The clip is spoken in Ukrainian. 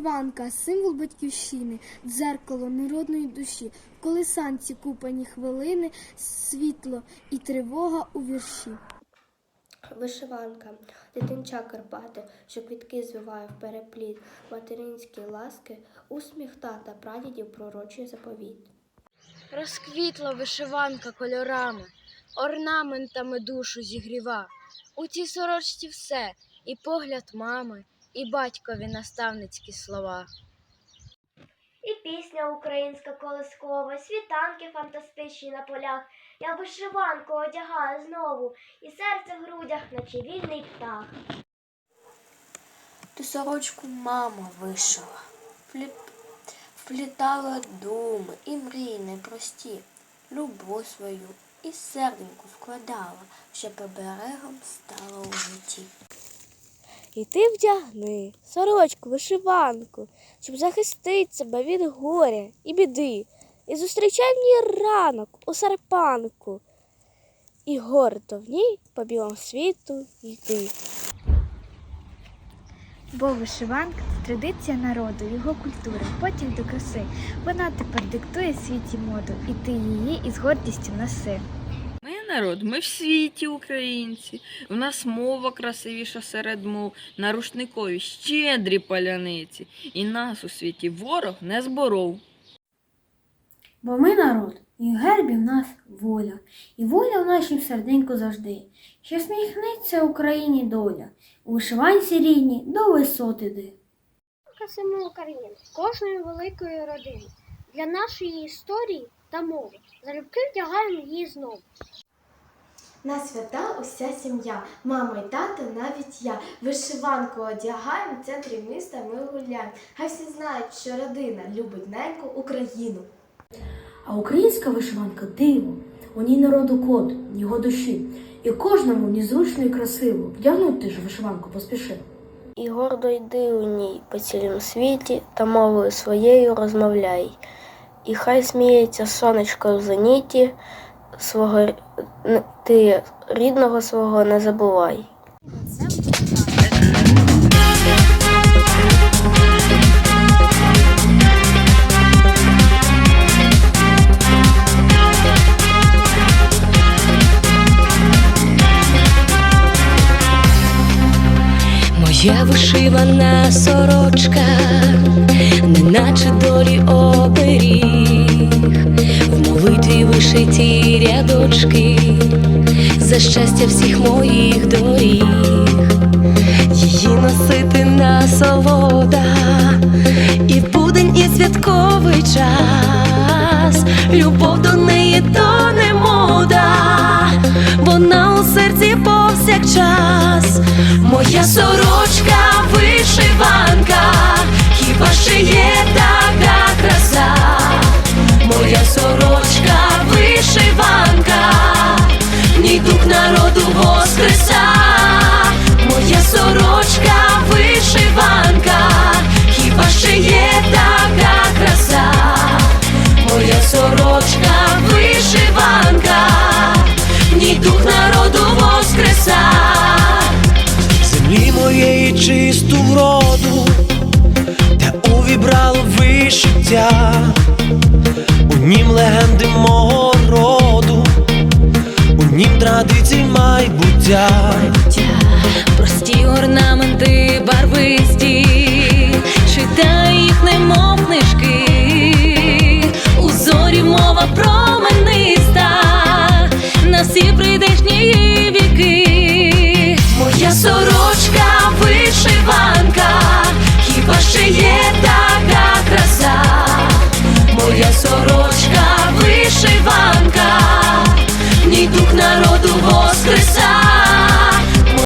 Вишиванка символ батьківщини, дзеркало народної душі, в колисанці купані хвилини, світло і тривога у вірші. Вишиванка, дитинча Карпати, що квітки звиває в перепліт, материнські ласки, усміх тата прадідів пророчий заповіт. Розквітла вишиванка кольорами, орнаментами душу зігріва. У цій сорочці все, і погляд мами, і батькові наставницькі слова. І пісня українська колискова, світанки фантастичні на полях. Я вишиванку одягаю знову, і серце в грудях, наче вільний птах. Ту сорочку мама вишила, впліт... вплітала думи і мрії непрості, любов свою і серденьку вкладала, щоб оберегом стала у житті. І ти вдягни сорочку, вишиванку, щоб захистити себе від горя і біди, і зустрічай ній ранок у серпанку, і гордо в ній по білому світу йти. Бо вишиванка це традиція народу, його культури, потяг до краси. Вона тепер диктує світі моду, і ти її із гордістю носи. Народ, ми в світі українці. В нас мова красивіша серед мов, на рушникові щедрі паляниці, і нас у світі ворог не зборов. Бо ми народ, і в гербі в нас воля, і воля в нашім серденьку завжди. Що сміхнеться Україні доля, у вишиванці рідні до висот іди. Красимо Україну, кожної великої родини. Для нашої історії та мови. Залюбки вдягаємо її знову. На свята уся сім'я, мама й тато, навіть я. Вишиванку одягаємо в центрі міста ми гуляємо. Хай всі знають, що родина любить неньку Україну. А українська вишиванка диво, у ній народу код, його душі. І кожному в ній зручно і красиво. Вдягнути ж вишиванку поспіши. І гордо йди у ній по цілім світі та мовою своєю розмовляй. І хай сміється сонечко в зеніті, свого ти рідного свого не забувай. Моя вишивана сорочка, неначе долі оберіг, в вишиті рядочки, за щастя всіх моїх доріг, її носити насолода, і в будень, і святковий час, любов до неї то не мода, вона у серці повсякчас, моя сорочка вишиванка, хіба ще є така вишиття, у нім легенди мого роду, у нім традицій майбуття. Прості орнаменти барвисті, читай їх, немов.